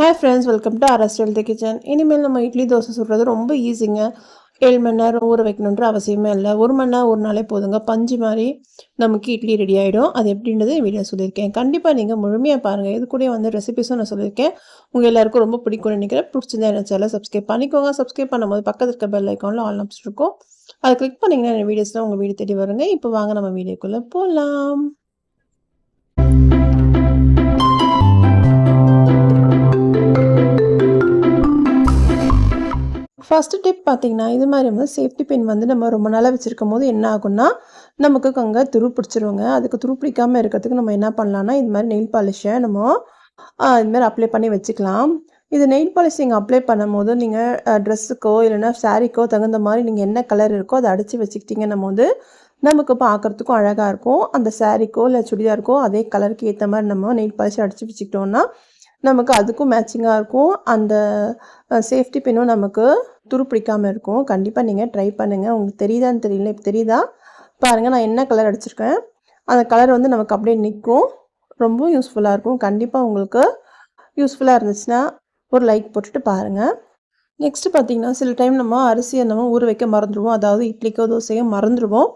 Hi friends welcome to Aras healthy kitchen இனிமேல் நம்ம இட்லி தோசை சுடுறது ரொம்ப ஈஸிங்க ஏழு மணி நேரம் ஊற வைக்கணுன்ற அவசியமே இல்லை. ஒரு மணி நேரம் ஒரு நாளே போதுங்க. பஞ்சு மாதிரி நமக்கு இட்லி ரெடி ஆகிடும் அது எப்படின்றது வீடியோ சொல்லியிருக்கேன். கண்டிப்பாக நீங்கள் முழுமையாக பாருங்கள் இது கூட வந்து ரெசிபிஸும் நான் சொல்லியிருக்கேன். உங்கள் எல்லாருக்கும் ரொம்ப பிடிக்கும்னு நினைக்கிறேன். பிடிச்சிருந்தா என்ன சேனல் சப்ஸ்கிரைப் பண்ணிக்கோங்க. சப்ஸ்கிரைப் பண்ணும்போது பக்கத்தில் இருக்க பெல் ஐக்கானில் ஆல் நப்ஸ் இருக்கும். அதை கிளிக் பண்ணிங்கன்னா என் வீடியோஸ்லாம் உங்கள் வீடியோ தேடி வருங்க. இப்போ வாங்க நம்ம வீடியோக்குள்ளே போகலாம் ஃபஸ்ட்டு டிப் பார்த்திங்கன்னா இது மாதிரி வந்து சேஃப்டி பின் வந்து நம்ம ரொம்ப நாளாக வச்சுருக்கும் போது என்ன ஆகும்னா நமக்கு அங்கே துரு பிடிச்சிருவோங்க அதுக்கு துரு பிடிக்காமல் இருக்கிறதுக்கு நம்ம என்ன பண்ணலாம்னா இது மாதிரி நெயில் பாலிஷை நம்ம இது மாதிரி அப்ளை பண்ணி வச்சுக்கலாம். இது நெயில் பாலிஷ் நீங்கள் அப்ளை பண்ணும் போது நீங்கள் ட்ரெஸ்ஸுக்கோ இல்லைன்னா சாரீக்கோ தகுந்த மாதிரி நீங்கள் என்ன கலர் இருக்கோ அதை அடித்து வச்சுக்கிட்டிங்கன்னும் போது நமக்கு பார்க்குறதுக்கும் அழகாக இருக்கும். அந்த சாரீக்கோ இல்லை சுடிதாருக்கோ அதே கலருக்கு ஏற்ற மாதிரி நம்ம நெயில் பாலிஷ் அடித்து வச்சுக்கிட்டோன்னா நமக்கு அதுக்கும் மேட்சிங்காக இருக்கும். அந்த சேஃப்டி பின்னும் நமக்கு துரு பிடிக்காமல் இருக்கும். கண்டிப்பாக நீங்கள் ட்ரை பண்ணுங்கள் உங்களுக்கு தெரியுதான்னு தெரியல. இப்போ தெரியுதா? பாருங்கள் நான் என்ன கலர் அடிச்சிருக்கேன்? அந்த கலர் வந்து நமக்கு அப்படியே நிற்கும் ரொம்ப யூஸ்ஃபுல்லாக இருக்கும். கண்டிப்பாக உங்களுக்கு யூஸ்ஃபுல்லாக இருந்துச்சுன்னா ஒரு லைக் போட்டுட்டு பாருங்கள் நெக்ஸ்ட்டு பார்த்தீங்கன்னா சில டைம் நம்ம அரிசியை நம்ம ஊற வைக்க மறந்துடுவோம். அதாவது இட்லிக்கோ தோசையோ மறந்துடுவோம்.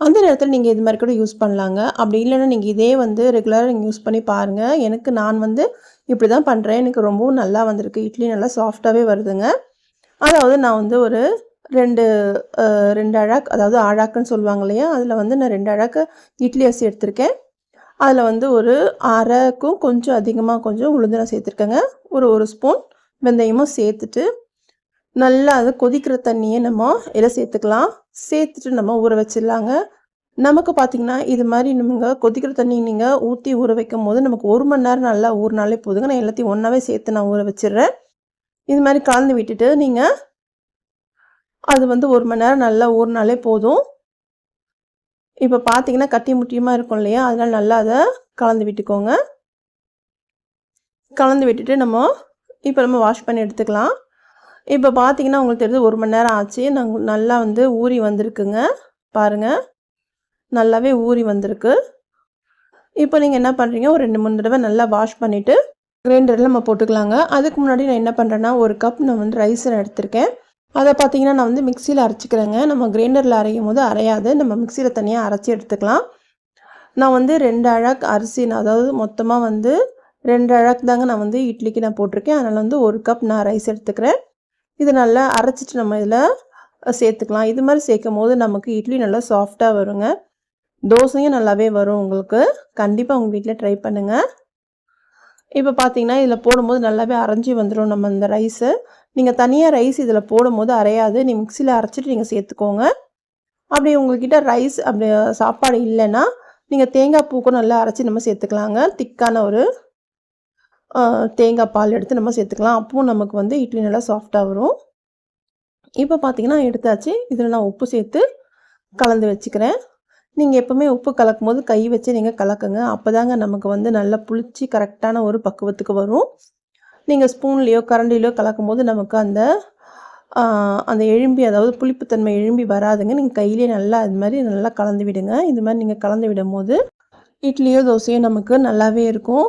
அந்த நேரத்தில் நீங்கள் இது மாதிரி கூட யூஸ் பண்ணலாங்க. அப்படி இல்லைன்னா நீங்கள் இதே வந்து ரெகுலராக நீங்கள் யூஸ் பண்ணி பாருங்கள் எனக்கு நான் வந்து இப்படி தான் பண்ணுறேன் எனக்கு ரொம்பவும் நல்லா வந்திருக்கு. இட்லி நல்லா சாஃப்டாகவே வருதுங்க. அதாவது நான் வந்து ஒரு ரெண்டு ரெண்டு அழாக் அதாவது ஆழாக்குன்னு சொல்லுவாங்க இல்லையா? அதில் வந்து நான் ரெண்டு அழாக்கு இட்லி அரிசி எடுத்திருக்கேன். அதில் வந்து ஒரு அரைக்கும் கொஞ்சம் அதிகமாக கொஞ்சம் உளுந்து சேர்த்துருக்கேங்க. ஒரு ஒரு ஸ்பூன் வெந்தயமும் சேர்த்துட்டு நல்லா அது கொதிக்கிற தண்ணியை நம்ம இதில் சேர்த்துக்கலாம். சேர்த்துட்டு நம்ம ஊற வச்சிடலாங்க. நமக்கு பார்த்திங்கன்னா இது மாதிரி நீங்கள் கொதிக்கிற தண்ணி நீங்கள் ஊற்றி ஊற வைக்கும் போது நமக்கு ஒரு மணி நேரம் நல்லா ஊறினாலே போதுங்க. நான் எல்லாத்தையும் ஒன்றாவே சேர்த்து நான் ஊற வச்சிடுறேன். இது மாதிரி கலந்து விட்டுட்டு நீங்கள் அது வந்து ஒரு மணி நேரம் நல்லா ஊறினாலே போதும். இப்போ பார்த்தீங்கன்னா கட்டி முட்டியமாக இருக்கும் இல்லையா? அதனால் நல்லா அதை கலந்து விட்டுக்கோங்க. கலந்து விட்டுட்டு நம்ம இப்போ நம்ம வாஷ் பண்ணி எடுத்துக்கலாம். இப்போ பார்த்தீங்கன்னா உங்களுக்கு தெரிஞ்சு ஒரு மணி நேரம் ஆச்சு. நாங்கள் நல்லா வந்து ஊறி வந்திருக்குங்க. பாருங்கள் நல்லாவே ஊறி வந்திருக்கு. இப்போ நீங்கள் என்ன பண்ணுறீங்க ஒரு ரெண்டு மூணு தடவை நல்லா வாஷ் பண்ணிவிட்டு கிரைண்டரில் நம்ம போட்டுக்கலாங்க. அதுக்கு முன்னாடி நான் என்ன பண்ணுறேன்னா ஒரு கப் நான் வந்து ரைஸ் எடுத்திருக்கேன். அதை பார்த்தீங்கன்னா நான் வந்து மிக்சியில் அரைச்சிக்கிறேங்க. நம்ம கிரைண்டரில் அரையும் போது அரையாது. நம்ம மிக்சியில் தனியாக அரைச்சி எடுத்துக்கலாம். நான் வந்து ரெண்டு அழக் அரிசி நான் அதாவது மொத்தமாக வந்து ரெண்டு அழக் தாங்க நான் வந்து இட்லிக்கு நான் போட்டிருக்கேன். அதனால் வந்து ஒரு கப் நான் ரைஸ் எடுத்துக்கிறேன். இது நல்லா அரைச்சிட்டு நம்ம இதில் சேர்த்துக்கலாம். இது மாதிரி சேர்க்கும் போது நமக்கு இட்லி நல்லா சாஃப்டாக வருங்க. தோசையும் நல்லாவே வரும் உங்களுக்கு. கண்டிப்பாக உங்கள் வீட்டில் ட்ரை பண்ணுங்கள் இப்போ பார்த்தீங்கன்னா இதில் போடும்போது நல்லாவே அரைஞ்சி வந்துடும் நம்ம இந்த ரைஸு. நீங்கள் தனியாக ரைஸ் இதில் போடும்போது அரையாது. நீ மிக்சியில் அரைச்சிட்டு நீங்கள் சேர்த்துக்கோங்க. அப்படி உங்கள்கிட்ட ரைஸ் அப்படி சாப்பாடு இல்லைன்னா நீங்கள் தேங்காய் பூக்கும் நல்லா அரைச்சி நம்ம சேர்த்துக்கலாங்க. திக்கான ஒரு தேங்காய் பால் எடுத்து நம்ம சேர்த்துக்கலாம். அப்பவும் நமக்கு வந்து இட்லி நல்லா சாஃப்டாக வரும். இப்போ பார்த்தீங்கன்னா எடுத்தாச்சு. இதில் நான் உப்பு சேர்த்து கலந்து வச்சுக்கிறேன். நீங்கள் எப்போவுமே உப்பு கலக்கும் போது கை வச்சு நீங்கள் கலக்குங்க. அப்போ தாங்க நமக்கு வந்து நல்லா புளிச்சு கரெக்டான ஒரு பக்குவத்துக்கு வரும். நீங்கள் ஸ்பூன்லேயோ கரண்டிலையோ கலக்கும் போது நமக்கு அந்த அந்த எழும்பி அதாவது புளிப்புத்தன்மை எழும்பி வராதுங்க. நீங்கள் கையிலே நல்லா அது மாதிரி நல்லா கலந்து விடுங்க. இது மாதிரி நீங்கள் கலந்து விடும் போது இட்லியோ தோசையோ நமக்கு நல்லாவே இருக்கும்.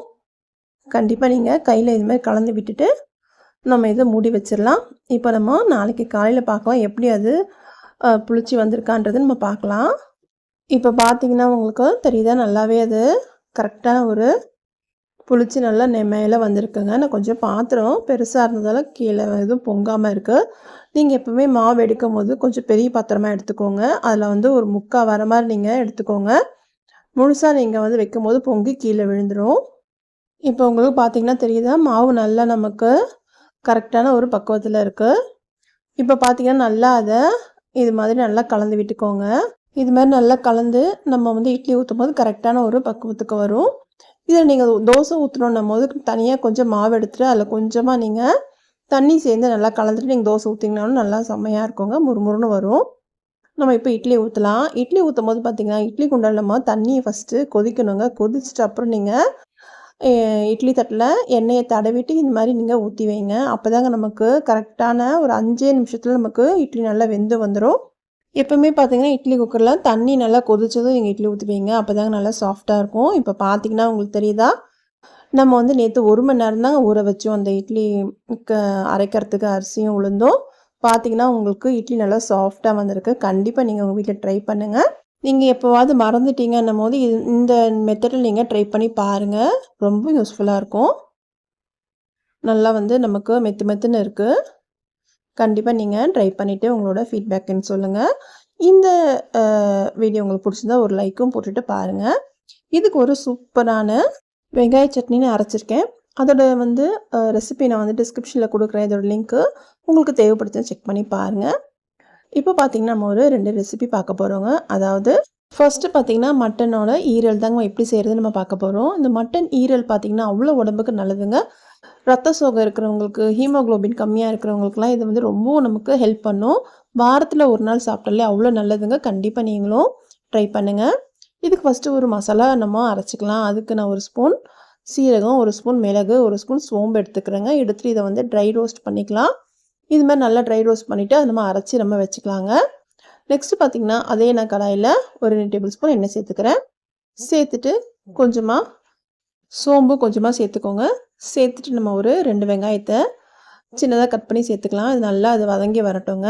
கண்டிப்பாக நீங்கள் கையில் இது மாதிரி கலந்து விட்டுட்டு நம்ம இதை மூடி வச்சிடலாம். இப்போ நம்ம நாளைக்கு காலையில் பார்க்கலாம். எப்படி அது புளிச்சு வந்திருக்கான்றது நம்ம பார்க்கலாம். இப்போ பார்த்தீங்கன்னா உங்களுக்கு தெரியுதா? நல்லாவே அது கரெக்டான ஒரு புளிச்சு நல்லா நெம்மையில் வந்திருக்குங்க. நான் கொஞ்சம் பாத்திரம் பெருசாக இருந்ததால் கீழே எதுவும் பொங்காமல் இருக்குது நீங்கள் எப்போவுமே மாவு எடுக்கும் போது கொஞ்சம் பெரிய பாத்திரமாக எடுத்துக்கோங்க. அதில் வந்து ஒரு முக்கால் வர மாதிரி நீங்கள் எடுத்துக்கோங்க. முழுசாக நீங்கள் வந்து வைக்கும் போது பொங்கி கீழே விழுந்துடும் இப்போ உங்களுக்கு பார்த்தீங்கன்னா தெரியுதா? மாவு நல்லா நமக்கு கரெக்டான ஒரு பக்குவத்தில் இருக்குது இப்போ பார்த்தீங்கன்னா நல்லா அதை இது மாதிரி நல்லா கலந்து விட்டுக்கோங்க. இது மாதிரி நல்லா கலந்து நம்ம வந்து இட்லி ஊற்றும் போது கரெக்டான ஒரு பக்குவத்துக்கு வரும். இதில் நீங்கள் தோசை ஊற்றணுன்னும் போது தனியாக கொஞ்சம் மாவு எடுத்துகிட்டு அதில் கொஞ்சமாக நீங்கள் தண்ணி சேர்ந்து நல்லா கலந்துட்டு நீங்கள் தோசை ஊற்றிங்கனாலும் நல்லா செம்மையாக இருக்குங்க. முறுமுறுன்னு வரும். நம்ம இப்போ இட்லி ஊற்றலாம் இட்லி ஊற்றும் போது பார்த்திங்கன்னா இட்லி குண்டால் நம்ம தண்ணியை ஃபஸ்ட்டு கொதிக்கணுங்க. கொதிச்சிட்டு அப்புறம் நீங்கள் இட்லி தட்டில் எண்ணெயை தடவிட்டு இந்த மாதிரி நீங்கள் ஊற்றி வைங்க. அப்போ தாங்க நமக்கு கரெக்டான ஒரு அஞ்சே நிமிஷத்தில் நமக்கு இட்லி நல்லா வெந்து வந்துடும் எப்போவுமே பார்த்தீங்கன்னா இட்லி குக்கரில் தண்ணி நல்லா கொதிச்சதும் நீங்கள் இட்லி ஊற்றுவீங்க அப்போ தாங்க நல்லா சாஃப்டாக இருக்கும். இப்போ பார்த்தீங்கன்னா உங்களுக்கு தெரியுதா? நம்ம வந்து நேற்று ஒரு மணி நேரம் தாங்க ஊற வச்சோம். அந்த இட்லி க அரைக்கிறதுக்கு அரிசியும் உளுந்தும். பார்த்தீங்கன்னா உங்களுக்கு இட்லி நல்லா சாஃப்டாக வந்திருக்கு. கண்டிப்பாக நீங்கள் உங்கள் வீட்டில் ட்ரை பண்ணுங்கள் நீங்கள் எப்போவாவது மறந்துட்டீங்கன்னும் போது இது இந்த மெத்தடில் நீங்கள் ட்ரை பண்ணி பாருங்கள் ரொம்ப யூஸ்ஃபுல்லாக இருக்கும். நல்லா வந்து நமக்கு மெத்து மெத்துன்னு இருக்குது கண்டிப்பாக நீங்கள் ட்ரை பண்ணிவிட்டு உங்களோட ஃபீட்பேக்குன்னு சொல்லுங்கள் இந்த வீடியோ உங்களுக்கு பிடிச்சிருந்தா ஒரு லைக்கும் போட்டுட்டு பாருங்கள் இதுக்கு ஒரு சூப்பரான வெங்காய சட்னின்னு அரைச்சிருக்கேன். அதோட வந்து ரெசிபி நான் வந்து டிஸ்கிரிப்ஷனில் கொடுக்குறேன். இதோட லிங்க்கு உங்களுக்கு தேவைப்படுத்த செக் பண்ணி பாருங்கள் இப்போ பார்த்தீங்கன்னா நம்ம ஒரு ரெண்டு ரெசிபி பார்க்க போகிறோங்க அதாவது ஃபஸ்ட்டு பார்த்தீங்கன்னா மட்டனோட ஈரல் தாங்க. எப்படி செய்கிறது நம்ம பார்க்க போகிறோம் இந்த மட்டன் ஈரல் பார்த்தீங்கன்னா அவ்வளோ உடம்புக்கு நல்லதுங்க. ரத்த சோகை இருக்கிறவங்களுக்கு ஹீமோக்ளோபின் கம்மியாக இருக்கிறவங்களுக்குலாம் இது வந்து ரொம்பவும் நமக்கு ஹெல்ப் பண்ணும். வாரத்தில் ஒரு நாள் சாப்பிட்டாலே அவ்வளோ நல்லதுங்க. கண்டிப்பாக நீங்களும் ட்ரை பண்ணுங்கள் இதுக்கு ஃபஸ்ட்டு ஒரு மசாலா நம்ம அரைச்சிக்கலாம். அதுக்கு நான் ஒரு ஸ்பூன் சீரகம் ஒரு ஸ்பூன் மிளகு ஒரு ஸ்பூன் சோம்பு எடுத்துக்கிறேங்க. எடுத்துகிட்டு இதை வந்து ட்ரை ரோஸ்ட் பண்ணிக்கலாம். இது மாதிரி நல்லா ட்ரை ரோஸ்ட் பண்ணிவிட்டு அதை நம்ம அரைச்சி நம்ம வச்சுக்கலாங்க. நெக்ஸ்ட்டு பார்த்திங்கன்னா அதே நான் கடாயில் ஒரு ரெண்டு டேபிள் ஸ்பூன் எண்ணெய் சேர்த்துக்கிறேன். சேர்த்துட்டு கொஞ்சமாக சோம்பு கொஞ்சமாக சேர்த்துக்கோங்க. சேர்த்துட்டு நம்ம ஒரு ரெண்டு வெங்காயத்தை சின்னதாக கட் பண்ணி சேர்த்துக்கலாம். அது நல்லா அது வதங்கி வரட்டுங்க.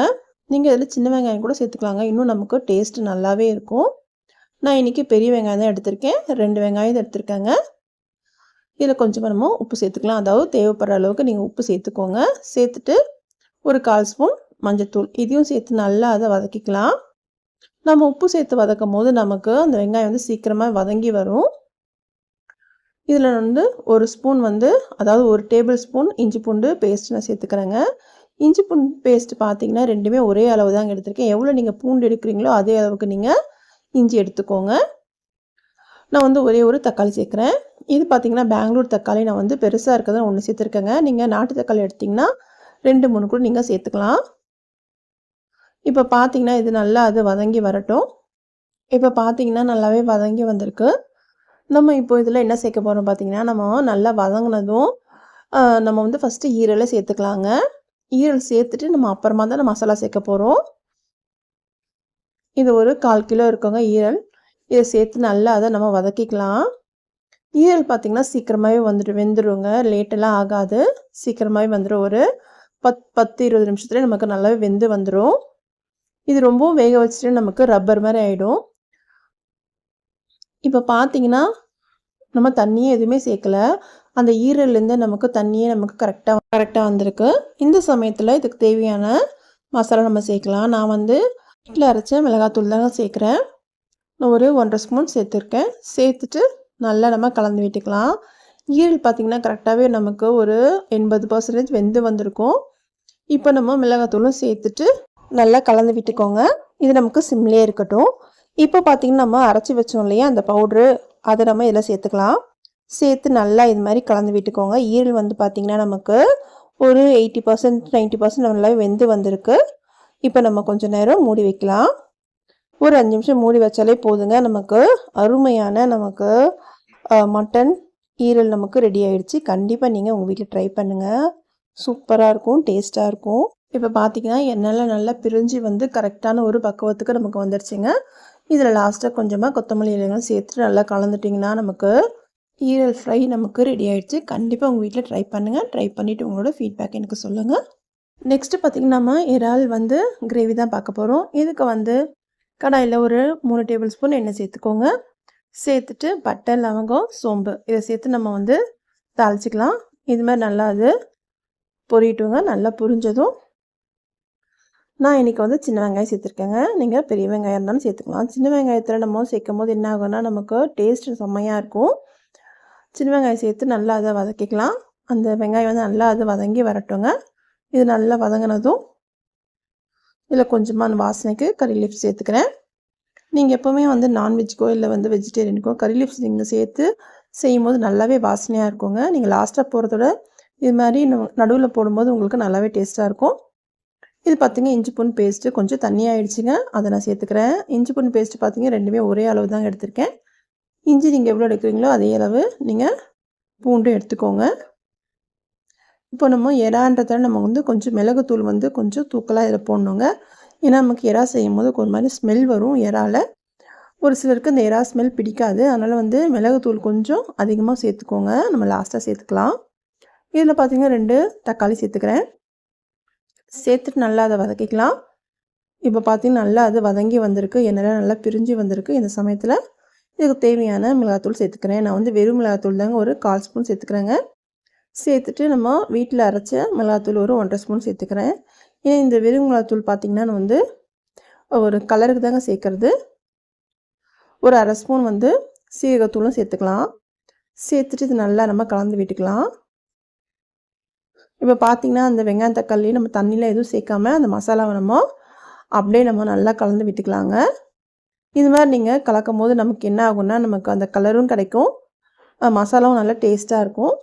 நீங்கள் இதில் சின்ன வெங்காயம் கூட சேர்த்துக்கலாங்க. இன்னும் நமக்கு டேஸ்ட்டு நல்லாவே இருக்கும். நான் இன்றைக்கி பெரிய வெங்காயம் தான் எடுத்திருக்கேன். ரெண்டு வெங்காயம் எடுத்திருக்கேங்க. இதில் கொஞ்சமாக நம்ம உப்பு சேர்த்துக்கலாம். அதாவது தேவைப்படுற அளவுக்கு நீங்கள் உப்பு சேர்த்துக்கோங்க. சேர்த்துட்டு ஒரு கால் ஸ்பூன் மஞ்சத்தூள். இதையும் சேர்த்து நல்லா அதை வதக்கிக்கலாம். நம்ம உப்பு சேர்த்து வதக்கும் போது நமக்கு அந்த வெங்காயம் வந்து சீக்கிரமாக வதங்கி வரும். இதில் வந்து ஒரு ஸ்பூன் வந்து அதாவது ஒரு டேபிள் ஸ்பூன் இஞ்சி பூண்டு பேஸ்ட் நான் சேர்த்துக்கிறேங்க. இஞ்சி பூண்டு பேஸ்ட் பார்த்தீங்கன்னா ரெண்டுமே ஒரே அளவு தாங்க எடுத்திருக்கேன். எவ்வளோ நீங்கள் பூண்டு எடுக்கிறீங்களோ அதே அளவுக்கு நீங்கள் இஞ்சி எடுத்துக்கோங்க. நான் வந்து ஒரே ஒரு தக்காளி சேர்க்குறேன். இது பார்த்தீங்கன்னா பெங்களூர் தக்காளி நான் வந்து பெருசாக இருக்கிறத ஒன்று சேர்த்துருக்கேங்க. நீங்கள் நாட்டு தக்காளி எடுத்திங்கன்னா ரெண்டு மூணு கூட நீங்கள் சேர்த்துக்கலாம். இப்போ பார்த்தீங்கன்னா இது நல்லா அது வதங்கி வரட்டும். இப்போ பார்த்தீங்கன்னா நல்லாவே வதங்கி வந்திருக்கு. நம்ம இப்போ இதில் என்ன சேர்க்க போகிறோம் பார்த்தீங்கன்னா நம்ம நல்லா வதங்கினதும் நம்ம வந்து ஃபஸ்ட்டு ஈரலை சேர்த்துக்கலாங்க. ஈரல் சேர்த்துட்டு நம்ம அப்புறமா தான் மசாலா சேர்க்க போகிறோம் இது ஒரு கால் கிலோ இருக்குங்க ஈரல். இதை சேர்த்து நல்லா அதை நம்ம வதக்கிக்கலாம். ஈரல் பார்த்திங்கன்னா சீக்கிரமாகவே வந்துட்டு வெந்துடுங்க லேட்டெல்லாம் ஆகாது. சீக்கிரமாகவே வந்துடும். ஒரு பத் பத்து இருபது நிமிஷத்துலேயே நமக்கு நல்லாவே வெந்து வந்துடும். இது ரொம்பவும் வேக வச்சுட்டு நமக்கு ரப்பர் மாதிரி ஆகிடும் இப்போ பார்த்தீங்கன்னா நம்ம தண்ணியே எதுவுமே சேர்க்கல. அந்த ஈரல்லேருந்து நமக்கு தண்ணியே நமக்கு கரெக்டாக கரெக்டாக வந்திருக்கு. இந்த சமயத்தில் இதுக்கு தேவையான மசாலா நம்ம சேர்க்கலாம். நான் வந்து வீட்டில் அரைச்ச மிளகாத்தூள் தாங்க சேர்க்குறேன். நான் ஒரு ஒன்றரை ஸ்பூன் சேர்த்துருக்கேன். சேர்த்துட்டு நல்லா நம்ம கலந்து விட்டுக்கலாம். ஈரல் பார்த்திங்கன்னா கரெக்டாகவே நமக்கு ஒரு எண்பது பர்சன்டேஜ் வெந்து வந்திருக்கும். இப்போ நம்ம மிளகாத்தூளும் சேர்த்துட்டு நல்லா கலந்து விட்டுக்கோங்க. இது நமக்கு சிம்லேயே இருக்கட்டும். இப்போ பார்த்திங்கன்னா நம்ம அரைச்சி வச்சோம் இல்லையா? அந்த பவுட்ரு அதை நம்ம இதில் சேர்த்துக்கலாம். சேர்த்து நல்லா இது மாதிரி கலந்து விட்டுக்கோங்க. ஈரல் வந்து பார்த்திங்கன்னா நமக்கு ஒரு எயிட்டி பர்சன்ட் நைன்ட்டி பர்சன்ட் நல்லாவே வெந்து வந்திருக்கு. இப்போ நம்ம கொஞ்சம் நேரம் மூடி வைக்கலாம். ஒரு அஞ்சு நிமிஷம் மூடி வச்சாலே போதுங்க. நமக்கு அருமையான நமக்கு மட்டன் ஈரல் நமக்கு ரெடி ஆகிடுச்சு கண்டிப்பாக நீங்கள் உங்கள் வீட்டில் ட்ரை பண்ணுங்கள் சூப்பராக இருக்கும் டேஸ்ட்டாக இருக்கும். இப்போ பார்த்தீங்கன்னா என்னால் நல்லா பிரிஞ்சு வந்து கரெக்டான ஒரு பக்குவத்துக்கு நமக்கு வந்துடுச்சுங்க இதில் லாஸ்ட்டாக கொஞ்சமாக கொத்தமல்லி இலைகள் சேர்த்து நல்லா கலந்துட்டிங்கன்னா நமக்கு ஈரல் ஃப்ரை நமக்கு ரெடி ஆகிடுச்சு கண்டிப்பாக உங்கள் வீட்டில் ட்ரை பண்ணுங்கள் ட்ரை பண்ணிவிட்டு உங்களோட ஃபீட்பேக் எனக்கு சொல்லுங்கள் நெக்ஸ்ட்டு பார்த்திங்கன்னா நம்ம இறால் வந்து கிரேவி தான் பார்க்க போகிறோம் இதுக்கு வந்து கடாயில் ஒரு மூணு டேபிள் ஸ்பூன் எண்ணெய் சேர்த்துக்கோங்க. சேர்த்துட்டு பட்டை லவங்கம் சோம்பு இதை சேர்த்து நம்ம வந்து தாளிச்சிக்கலாம். இது மாதிரி நல்லா அது பொரியட்டுங்க நல்லா புரிஞ்சதும் நான் இன்றைக்கி வந்து சின்ன வெங்காயம் சேர்த்துருக்கேங்க. நீங்கள் பெரிய வெங்காயம் இருந்தாலும் சேர்த்துக்கலாம். சின்ன வெங்காயத்தில் நம்ம சேர்க்கும் போது என்ன ஆகும்னா நமக்கு டேஸ்ட் செம்மையாக இருக்கும். சின்ன வெங்காயம் சேர்த்து நல்லா அதை வதக்கிக்கலாம். அந்த வெங்காயம் வந்து நல்லா அது வதங்கி வரட்டுங்க. இது நல்லா வதங்கினதும் இதில் கொஞ்சமாக அந்த வாசனைக்கு கறி லீஃப் சேர்த்துக்கிறேன். நீங்கள் எப்போவுமே வந்து நான்வெஜ்க்கோ இல்லை வந்து வெஜிடேரியனுக்கோ கறி லீஃப்ஸ் நீங்கள் சேர்த்து செய்யும் போது நல்லாவே வாசனையாக இருக்குங்க. நீங்கள் லாஸ்ட்டாக போகிறதோட இது மாதிரி நடுவில் போடும்போது உங்களுக்கு நல்லாவே டேஸ்ட்டாக இருக்கும். இது பார்த்திங்க இஞ்சி பூண்டு பேஸ்ட்டு கொஞ்சம் தண்ணி ஆகிடுச்சிங்க அதை நான் சேர்த்துக்கிறேன். இஞ்சி பூண்டு பேஸ்ட்டு பார்த்திங்க ரெண்டுமே ஒரே அளவு தாங்க எடுத்திருக்கேன். இஞ்சி நீங்கள் எவ்வளோ எடுக்கிறீங்களோ அதே அளவு நீங்கள் பூண்டும் எடுத்துக்கோங்க. இப்போ நம்ம எறான்றதால நம்ம வந்து கொஞ்சம் மிளகுத்தூள் வந்து கொஞ்சம் தூக்கலாக இதில் போடணுங்க. ஏன்னா நமக்கு எறா செய்யும் போது ஒரு மாதிரி ஸ்மெல் வரும் எறாவில் ஒரு சிலருக்கு இந்த எறா ஸ்மெல் பிடிக்காது. அதனால் வந்து மிளகுத்தூள் கொஞ்சம் அதிகமாக சேர்த்துக்கோங்க. நம்ம லாஸ்ட்டாக சேர்த்துக்கலாம். இதில் பார்த்தீங்கன்னா ரெண்டு தக்காளி சேர்த்துக்கிறேன். சேர்த்துட்டு நல்லா அதை வதக்கிக்கலாம். இப்போ பார்த்தீங்கன்னா நல்லா அது வதங்கி வந்திருக்கு. என்னெல்லாம் நல்லா பிரிஞ்சு வந்திருக்கு. இந்த சமயத்தில் இதுக்கு தேவையான மிளகாத்தூள் சேர்த்துக்கிறேன். நான் வந்து வெறும் மிளகாத்தூள் தாங்க ஒரு கால் ஸ்பூன் சேர்த்துக்கிறேங்க. சேர்த்துட்டு நம்ம வீட்டில் அரைச்ச மிளகாத்தூள் ஒரு ஒன்றரை ஸ்பூன் சேர்த்துக்கிறேன். ஏன்னா இந்த வெறும் மிளகாத்தூள் பார்த்திங்கன்னா நான் வந்து ஒரு கலருக்கு தாங்க சேர்க்குறது. ஒரு அரை ஸ்பூன் வந்து சீரகத்தூளும் சேர்த்துக்கலாம். சேர்த்துட்டு இது நல்லா நம்ம கலந்து விட்டுக்கலாம். இப்போ பார்த்திங்கன்னா அந்த வெங்காயம் தக்காளி நம்ம தண்ணியில் எதுவும் சேர்க்காம அந்த மசாலாவை நம்ம அப்படியே நம்ம நல்லா கலந்து விட்டுக்கலாங்க. இது மாதிரி நீங்கள் கலக்கும் போது நமக்கு என்ன ஆகும்னா நமக்கு அந்த கலரும் கிடைக்கும். மசாலாவும் நல்லா டேஸ்ட்டாக இருக்கும்.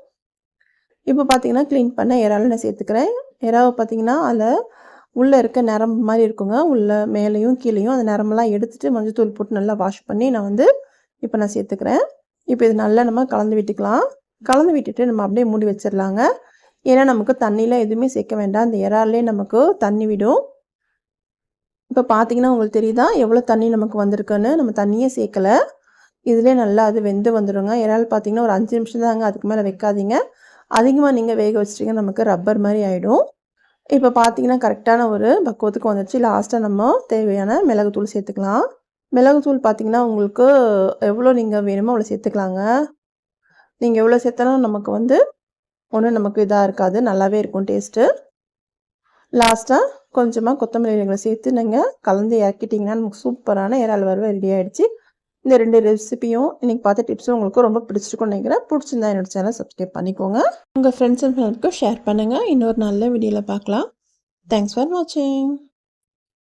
இப்போ பார்த்திங்கன்னா க்ளீன் பண்ண இறாலும் நான் சேர்த்துக்கிறேன். இறாவை பார்த்தீங்கன்னா அதில் உள்ளே இருக்க நரம்பு மாதிரி இருக்குங்க. உள்ளே மேலேயும் கீழேயும் அந்த நரம்பெல்லாம் எடுத்துகிட்டு மஞ்சள் தூள் போட்டு நல்லா வாஷ் பண்ணி நான் வந்து இப்போ நான் சேர்த்துக்கிறேன். இப்போ இது நல்லா நம்ம கலந்து விட்டுக்கலாம். கலந்து விட்டுட்டு நம்ம அப்படியே மூடி வச்சிடலாங்க. ஏன்னா நமக்கு தண்ணியில் எதுவுமே சேர்க்க வேண்டாம். அந்த இறாலே நமக்கு தண்ணி விடும். இப்போ பார்த்தீங்கன்னா உங்களுக்கு தெரியுதா? எவ்வளோ தண்ணி நமக்கு வந்திருக்குன்னு? நம்ம தண்ணியே சேர்க்கலை. இதிலே நல்லா அது வெந்து வந்துடுங்க இறால் பார்த்தீங்கன்னா ஒரு அஞ்சு நிமிஷம் தாங்க அதுக்கு மேலே வைக்காதீங்க. அதிகமாக நீங்கள் வேக வச்சிட்டிங்க நமக்கு ரப்பர் மாதிரி ஆகிடும் இப்போ பார்த்தீங்கன்னா கரெக்டான ஒரு பக்குவத்துக்கு வந்துடுச்சு லாஸ்ட்டாக நம்ம தேவையான மிளகுத்தூள் சேர்த்துக்கலாம். மிளகுத்தூள் பார்த்தீங்கன்னா உங்களுக்கு எவ்வளோ நீங்கள் வேணுமோ அவ்வளோ சேர்த்துக்கலாங்க. நீங்கள் எவ்வளோ சேர்த்தாலும் நமக்கு வந்து ஒன்றும் நமக்கு இதாக இருக்காது. நல்லாவே இருக்கும் டேஸ்ட்டு லாஸ்ட்டாக கொஞ்சமாக கொத்தமல்லி இலைகளை சேர்த்து நீங்கள் கலந்து இறக்கிட்டிங்கன்னா நமக்கு சூப்பரான இறால் வறுவை ரெடி ஆகிடுச்சு இந்த ரெண்டு ரெசிபியும் இன்றைக்கி பார்த்த டிப்ஸும் உங்களுக்கு ரொம்ப பிடிச்சிருக்கும்னு நினைக்கிறேன். பிடிச்சிருந்தா என்னோட சேனல் சப்ஸ்கிரைப் பண்ணிக்கோங்க. உங்கள் ஃப்ரெண்ட்ஸ் அண்ட் ஃபேமிலிக்கும் ஷேர் பண்ணுங்கள் இன்னொரு நல்ல வீடியோவில் பார்க்கலாம். தேங்க்ஸ் ஃபார் வாட்சிங்